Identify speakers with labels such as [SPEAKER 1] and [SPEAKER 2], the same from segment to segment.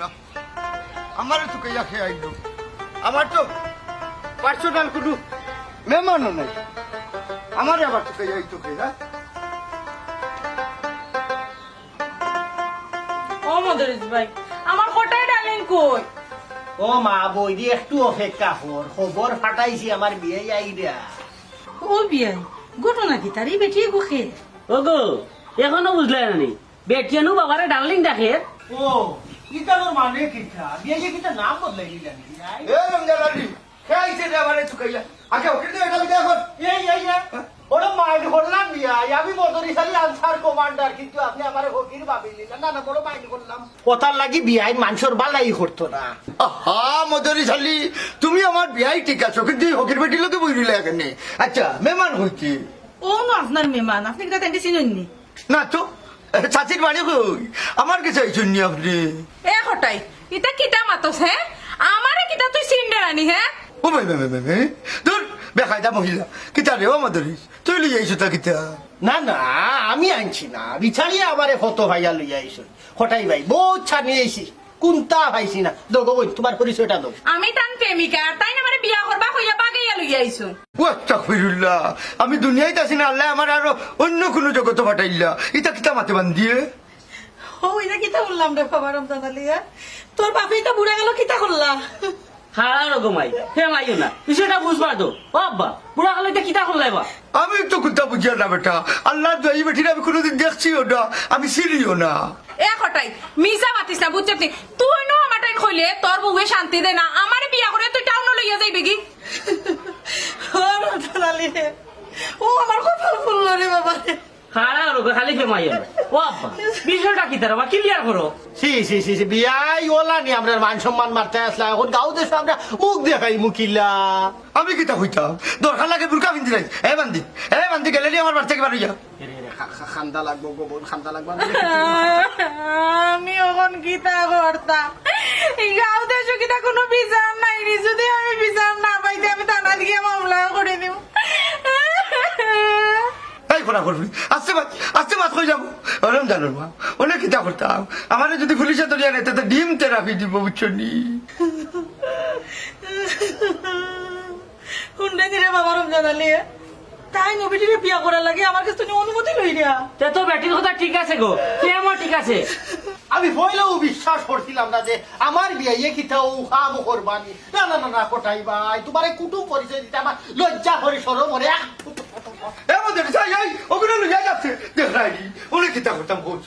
[SPEAKER 1] না। আমার তো কইয়া খেয়ে আইল। আমার তো পার্সোনাল কোনো মেহমানও নাই। আমার আবার তো কইয়া আইতো কে হ্যাঁ
[SPEAKER 2] ও মদরিস ভাই আমার কোটাই ডালিং কই?
[SPEAKER 3] ও মা বৈদি একটু অপেক্ষা কর। খবর ফাটাইছি আমার বিয়ে আইডিয়া।
[SPEAKER 2] ও বিয়াই ঘটনা কি তারি বেটি গুখে
[SPEAKER 4] ওগো এখনও বুঝলে না? বেটিয়ানু বাবারে ডার্লিং ডাকে
[SPEAKER 3] ও মানে কিটা বিয়ে যে নাম বদলাই
[SPEAKER 1] এ ওকে এটা কর
[SPEAKER 3] এই এই মাইন্ড করলাম বিয়া। আমি মদরি খালি আনসার কমান্ডার কিন্তু আপনি আমার হকির ভাবিলি না না না বড় মাইন্ড করলাম। কথার লাগি বিয়াই মানুষের বালাই করতো না।
[SPEAKER 1] আহা মদরি শালি তুমি আমার বিয়াই ঠিক আছো কিন্তু হকির বেটি লোকে বইরিলে এখানে। আচ্ছা মেহমান হইছে
[SPEAKER 2] ও নো আপনার মেমান আপনি কিটা তেন্টি চিনুননি?
[SPEAKER 1] না তো। চাচির বাড়ি কই আমার কাছে আইছেন নি আপনি?
[SPEAKER 2] এ হটাই ইতা কিটা মাতস হে? আমারে কিটা তুই সিন্ডার আনি হে?
[SPEAKER 1] ও ভাই ভাই ভাই ভাই দূর বেকায়দা মহিলা কিতা রে ও মদরি তুই লিয়ে আইছো তা কিতা?
[SPEAKER 3] না না আমি আনছি না। বিচারিয়ে আমারে হত ভাইয়া লইয়া আইছো। হটাই ভাই বহুত ছানি আইছি। কোনটা ভাইছি না? দগ কই তোমার পরিচয়টা দাও
[SPEAKER 2] আমি তান প্রেমিকা তাই না মানে বিয়া করবা কইয়া বাগাইয়া লই আইছো
[SPEAKER 1] ও আস্তাগফিরুল্লাহ আমি দুনিয়ায় আছি না আল্লাহ আমার আরও অন্য কোনো জগত পাঠাইলা ইতা কিতা মাতে বান্ধিয়ে?
[SPEAKER 2] ও এটা কিতা বললাম রে বাবা রমজান আলিয়া তোর বাপে তো বুড়া গেল কিতা করলা
[SPEAKER 4] হারা রকমাই হে মাইও না বিষয়টা বুঝবা তো। আব্বা বুড়া কালে এটা কিতা করলাই বা?
[SPEAKER 1] আমি তো কোথা বুঝিয়া না বেটা। আল্লাহ দই বেঠিরা আমি কোনোদিন দেখছিও না আমি চিনিও না।
[SPEAKER 2] এ হটাই মিসা মাতিস না বুঝছিস? তুই নো আমার টাইম কইলে তোর বউয়ে শান্তি দে না আমারে বিয়া করে তুই টাউন লইয়া যাইবে কি? ও রমজান আলী ও আমার কপাল ফুললো রে বাবা রে।
[SPEAKER 4] হারা রকম খালি ফে মাইও না। ও আব্বা বিষয়টা কি তারা? ক্লিয়ার করো।
[SPEAKER 3] সি সি সি সি বিয়াই ওলা নি আমরা মান সম্মান মারতে আসলা। এখন গাঁও দেশে আমরা মুখ দেখাই মুখিলা।
[SPEAKER 1] আমি কিতা হইতাম দরকার লাগে বুরকা পিন্ধি নাই। এ বান্দি এ বান্দি গেলে নি আমার বাড়ি থেকে বাড়ি যা
[SPEAKER 3] খান্দা লাগবো গোবর খান্দা লাগবো
[SPEAKER 2] আমি গীতা
[SPEAKER 1] খোলা করবি? আস্তে বাদ আস্তে বাদ হয়ে যাব? ওরম জানো মা অনেক কিতা করতাম। আমার যদি পুলিশে ধরিয়া নেই তাতে ডিম থেরাপি দিব বুঝছ নি
[SPEAKER 2] কোনটা দিলে বাবা রমজান আলিয়ে তাই নবীটিরে বিয়া করার লাগে আমার কাছে তুমি অনুমতি লই দিয়া
[SPEAKER 4] তে তো বেটির কথা ঠিক আছে গো। ঠিক আছে?
[SPEAKER 3] আমি হইলেও বিশ্বাস করছিলাম না যে আমার বিয়ে ইয়ে কিতাও কাম করবানি। না না না না কোটাই ভাই? তোমার কুটুম পরিচয় দিতে আমার লজ্জা করে সরম
[SPEAKER 1] এ মধ্যে যাই যাই ওগুলো লইয়া যাচ্ছে। দেখ রাইনি অনেক কিতা করতাম বহুত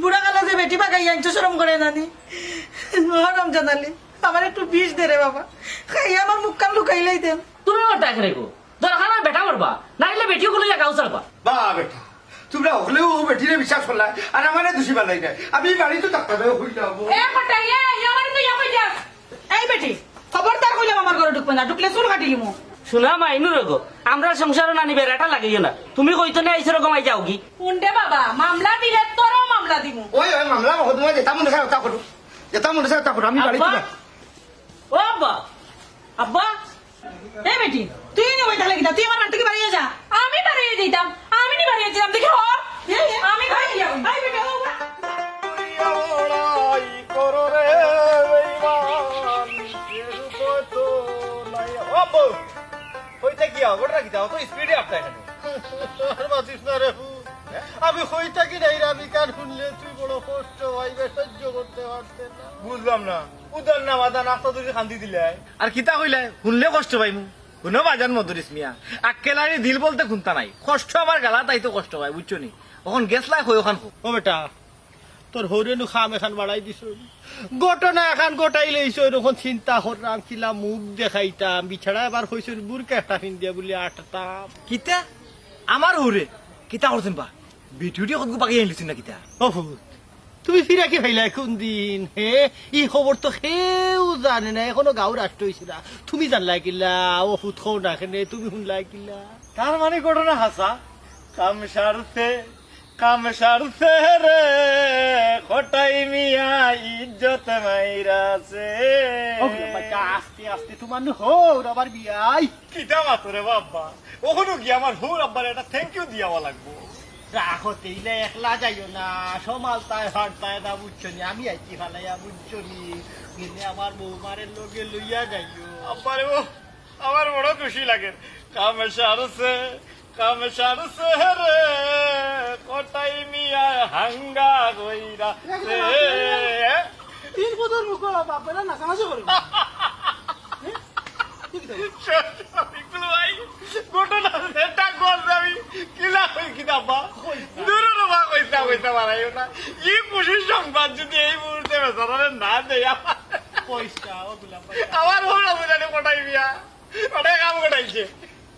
[SPEAKER 2] বুড়া কালা যে বেটি বাগাই আনছো শরম করে নানি। ও রমজান আলী আমার একটু বিষ দে রে বাবা। খাই আমার মুখ কান লুকাইলাই দেন
[SPEAKER 4] তুমি ওর ডাক রেখো দরকার হয় বেটা করবা নাইলে বেটিও গুলো গাও চালবা
[SPEAKER 1] বা বেটা তোমরা হলেও ও বেটিরে বিশ্বাস করলা আর আমারে দোষী বানাই নাই। আমি বাড়িতে থাকতে হই যাব।
[SPEAKER 2] এ কটাই এ আমার তো ইয়া কই যা এই বেটি খবরদার কইলাম আমার ঘরে ঢুকবে না ঢুকলে চুল কাটি লিমু
[SPEAKER 4] শোনা মাইনু রগো আমরা সংসারও নানি বেড়াটা লাগিও না। তুমি কইতো না আইসো রকম আই যাও কি
[SPEAKER 2] কোনটে বাবা? মামলা দিলে তোরও মামলা দিমু।
[SPEAKER 1] ওই ওই মামলা মহকুমা যেতাম মনে হয় তা করো যেতাম মনে হয় তা করো আমি বাড়িতে
[SPEAKER 4] আব্বা। ও আব্বা। আব্বা।
[SPEAKER 2] এ বেটি তুই নি ওইটা লাগি তুই আমার বাড়ি থেকে বাড়িয়ে যা আমি বাড়িয়ে দিতাম আমি নি বাড়িয়ে দিতাম দেখি হ। আমি বাড়িয়ে আই বেটা ও বা-
[SPEAKER 3] আমি হই থাকি নাই আমি কান শুনলে তুই বড় কষ্ট হইবে সহ্য করতে পারতে না।
[SPEAKER 5] বুঝলাম না। উদার না মাদা নাস্তা তুই খান্দি দিলে আর কিতা কইলে শুনলে কষ্ট পাইমু শুনো বাজান মধুরিস মিয়া আক্কেলারি দিল বলতে খুনতা নাই। কষ্ট আমার গালা তাই তো কষ্ট পায় বুঝছ নি? ওখান গেছ লাই হই ওখান
[SPEAKER 3] ও বেটা। তোর হরেনু খাম এখান বাড়াই দিছ। ঘটনা এখান গোটাই লইছ এরকম চিন্তা করলাম কিলা মুখ দেখাইতাম। বিছাড়া এবার হয়েছে বুরকে একটা ফিন্দিয়া বলে আটতাম।
[SPEAKER 5] কিতা? আমার হুরে কিতা করছেন বা? ভিডিওটি কত বাকি আনিলিস না কিতা?
[SPEAKER 3] অভূত তুমি ফিরা কি ভাইলা কোন দিন হে? ই খবর তো কেউ জানে না এখনও গাঁও রাষ্ট্র হয়েছে না। তুমি জানলাই কিলা অভূত খবর না তুমি শুনলাই কিলা
[SPEAKER 5] তার মানে ঘটনা হাসা। কাম সারছে। কাম সারছে রে খটাই মিয়া ইজ্জত মাইরাছে।
[SPEAKER 3] বাচ্চা আস্তে আস্তে তোমার হোর আবার বিয়াই।
[SPEAKER 5] কিতা মাতো রে বাবা? ওখানে গিয়ে আমার হুর আব্বার একটা থ্যাংক ইউ দিয়াওয়া লাগবো।
[SPEAKER 3] রাখতেই না একলা যাইও না। সমালতায় হারতায় না বুঝছ নি? আমি আইছি ফালাইয়া বুঝছ নি? গেলে আমার বৌমারের লগে লইয়া যাইও।
[SPEAKER 5] আব্বারে ও আমার বড় খুশি লাগে। কামে সারছে কামে সারছে রে কটাই মিয়া হাঙ্গা গইরা রে
[SPEAKER 3] তিন বছর মুখ বাপেরা নাচানাচি
[SPEAKER 5] না ই খুশির সংবাদ যদি এই মুহূর্তে বেচারে না দেয় আমার।
[SPEAKER 3] ওগুলা
[SPEAKER 5] আমার হলো বুঝানি কটাই মিয়া। কটাই কাম কটাইছে।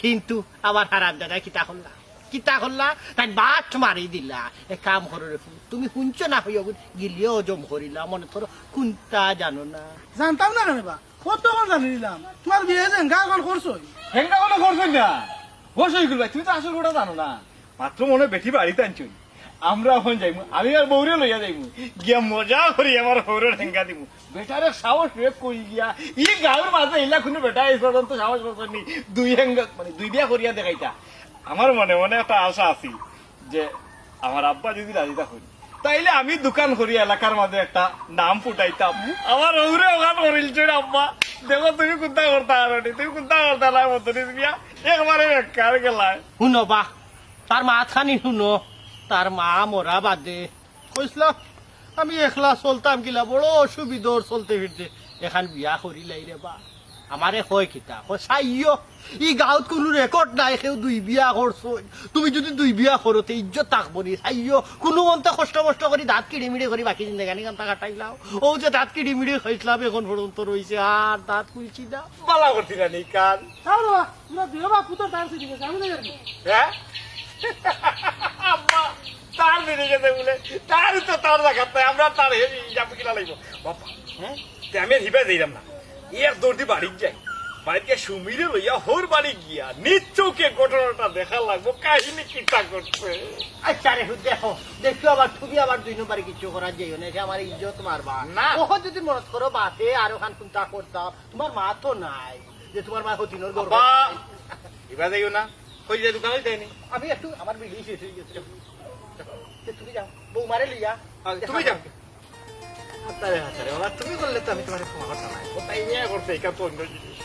[SPEAKER 3] কিন্তু আবার হারাম দাদা কিতা হল্লা কিতা করলা? তাই বাট মারি দিলা। এ কাম করো রে তুমি শুনছ না হইয়া গিলিও জম করিলা। মনে করো কোনটা জানো না।
[SPEAKER 6] জানতাম না কেন বা কতক্ষণ জানি দিলাম। তোমার বিয়ে যে গা গান করছোই?
[SPEAKER 5] হেঙ্গা কোনো করছেন না বসে হয়ে ভাই। তুমি তো আসল ওটা জানো না। মাত্র মনে বেঠি বাড়িতে আনছুন আমরা এখন যাইমু, আমি আর বৌরে লইয়া যাইমু। গিয়া মজা করি, আমার হৌরের হেঙ্গা দিমু। বেটারে সাহস রে কই গিয়া। ই গাঁর মাঝে ইলা কোনো বেটা, এই পর্যন্ত সাহস পাচ্ছি দুই হেঙ্গা মানে দুই বিয়া করিয়া দেখাইতা। আমার মনে মনে একটা আশা আছে যে আমার আব্বা যদি রাজি থাকুন, তাইলে আমি দোকান করি, এলাকার মাঝে একটা নাম ফুটাইতাম। আমার হৌরে ওখান করিলছে আব্বা, দেখো তুমি কোনটা করতা আর তুমি কোনটা করতা না, মতনিস বিয়া একবারে বেকার গেলায়।
[SPEAKER 3] শুনো বা, তার মাথানি শুনো। তার মা মরা বাদে। কইসলাম আমি একলা চলতাম গিলা বড় অসুবিধর চলতে ফিরতে। এখান বিয়া করিলাই রে বা। আমারে কয় কিতা? কয় চাইও ই গাঁৱত কোনো রেকর্ড নাই সেও দুই বিয়া করছ তুমি যদি দুই বিয়া করতে ইজ্জত থাকব নি। চাইও কোনো মন্তে কষ্ট মষ্ট করে দাঁত কিড়ি মিড়ি করে বাকি জিন্দেগানি কান্তা কাটাইলাও ও যে দাঁত কিড়ি মিড়ি খাইছিলাম এখন পর্যন্ত রয়েছে আর দাঁত খুলছি না।
[SPEAKER 5] বালা করছি না নি কান। হ্যাঁ তার বেরিয়ে গেছে বলে। তার তো তার দেখাতে আমরা তার হিসাব কিনা লাগবো। বাবা হ্যাঁ? আমি হিবে যাইলাম না। এক দৌড়ি বাড়ির যাই। বাড়িতে সুমিরে লইয়া হোর বাড়ি গিয়া নিজ চৌকে ঘটনাটা দেখা লাগবো কাহিনী কিটা করছে?
[SPEAKER 3] আচ্ছা রে দেখো দেখো আবার তুমি আবার দুই নম্বরে কিছু করার যাইও না আমার ইজ্জত মারবা।
[SPEAKER 5] না।
[SPEAKER 3] ওখন যদি মনত করো বাতে আর ওখান চিন্তা করতাম তোমার মা তো নাই যে তোমার মা হতিনোর গর্ব।
[SPEAKER 5] এবার যাইও না। যে দোকানে যায়নি।
[SPEAKER 3] আমি একটু আমার বিড়ি শেষ হয়ে গেছে। তুমি যাও বৌমারে লইয়া।
[SPEAKER 5] তুমি যাও।
[SPEAKER 3] আরে বাবা তুমি বললে তো আমি তোমার ক্ষমা করতাম না
[SPEAKER 5] তাই নিয়ে করছে এটা তো অন্য জিনিস।